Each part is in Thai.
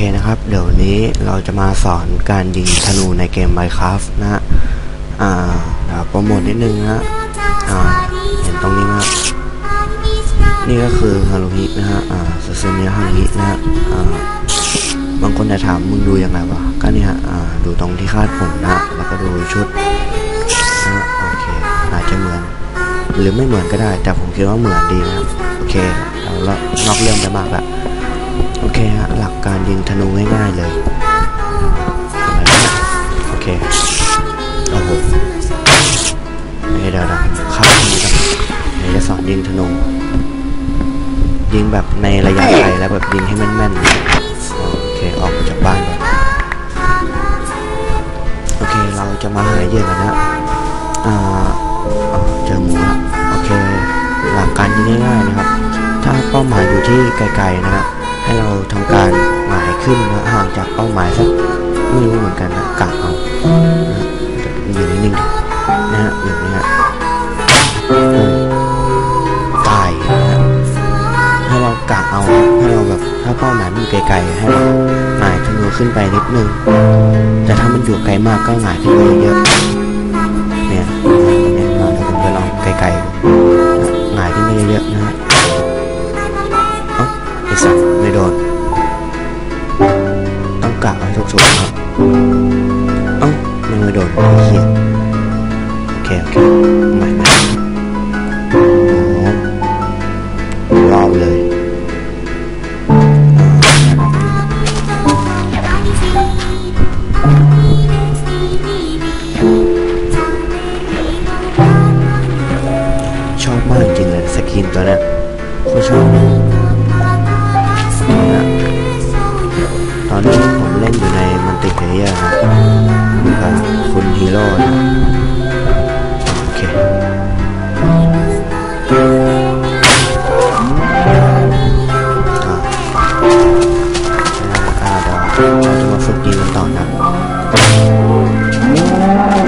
เคนะครับ เดี๋ยวนี้เราจะมาสอนการยิงธนูในเกม Minecraft นะฮะอ่าเดี๋ยวโปรโมทนิดนึงนะฮะอ่าเห็นตรงนี้ไหมครับนี่ก็คือฮารุฮินะฮะอ่าซูซูเนียฮารุฮินะฮะอ่าบางคนจะถามมึงดูยังไงวะก็นี่ฮะอ่าดูตรงที่คาดผมนะ แล้วก็ดูชุดนะฮะโอเคอาจจะเหมือน หรือไม่เหมือนก็ได้ แต่ผมคิดว่าเหมือนดีนะโอเคเราละนอกเรื่องไปมากละ การยิงธนูง่ายๆเลยโอเคโอ้โหเดี๋ยวเดี๋ยวเข้ามนี้กันเดี๋ยวจะสอนยิงธนู ยิงแบบในระยะไกลแล้วแบบยิงให้แม่นๆโอเคออกจากบ้านก่อนโอเคเราจะมาหาเหยื่อกันนะอ่าเอาเจอหมูละโอเคหลักการยิงง่ายๆนะครับ ถ้าเป้าหมายอยู่ที่ไกลๆนะฮะ ให้เราทำการหงายขึ้นนะห่างจากเป้าหมายสักไม่รู้เหมือนกันนะกะเอานะอยู่นิ่งๆดินะฮะอยู่นี่ฮะตายนะฮะให้เรากะเอาให้เราแบบถ้าเป้าหมายมันไกลๆให้เราหงายธนูขึ้นไปนิดนึงแต่ถ้ามันอยู่ไกลมากก็หงายขึ้นไปเยอะ มากจริงเลยสกินตัวเนี้ยโคตรชอบตอนนี้ผมเล่นอยู่ในมัลติเพเยอร์นะอยู่กับคุณฮีโร่นะโอเคอ่าอ่าเดี๋ยวเราจะมาฝึกยิงกันต่อนะ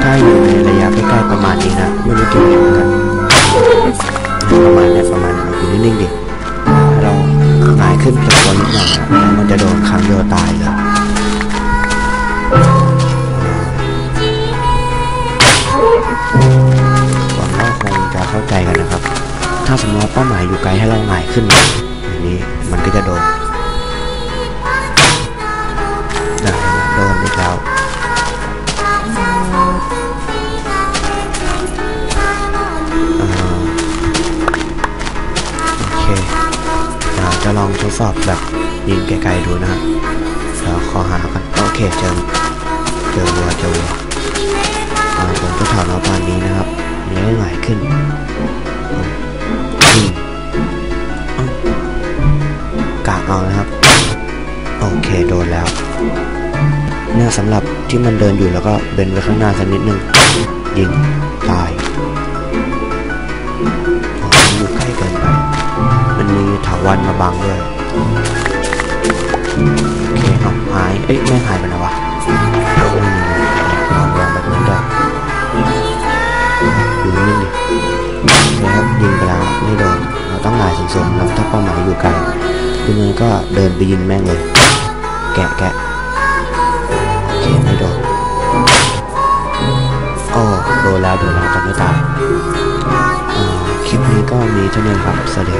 ถ้าอยู่ในระยะใกล้ๆประมาณนี้นะ ไม่รู้กี่เมตรกัน ประมาณเนี้ประมาณนี้อยู่นิ่งๆดิเราหายขึ้นตัวนิดหน่อยนะแล้วมันจะโดนครั้งเดียวตายเลยหวังว่าคงจะเข้าใจกันนะครับ ถ้าสมมติว่าเป้าหมายอยู่ไกลให้เราหงายขึ้นอย่างนี้มันก็จะโดน เคเดี๋ยวจะลองทดสอบแบบยิงไกลๆดูนะเดี๋ยวขอหากันโอเคเจอเจอวัวเจอวัวผมจะถอดมาตอนนี้นะครับแล้วก็หงายขึ้นอืมเอากะเอานะครับ โอเคโดนแล้วเนี่ยสำหรับที่มันเดินอยู่แล้วก็เบนไปข้างหน้าสักนิดนึงยิงตาย วันมาบังด้วยโอเคเอาหาย เอ้ยไม่หายไปนะวะอืมลองลองแบบนั้นด้ยอยู่นิ่งดิแล้วยิงไปแล้วไม่โดนเราต้องหงายสูงๆแล้วถ้าเป้าหมายอยู่ไกลทีนี้ก็เดินไปยิงแม่งเลย แกะแกะโอเคไม่โดนโอ้โดนแล้วโดนแล้วแต่ไม่ตายคลิปนี้ก็มีเท่านี้ครับสวัสดีครับ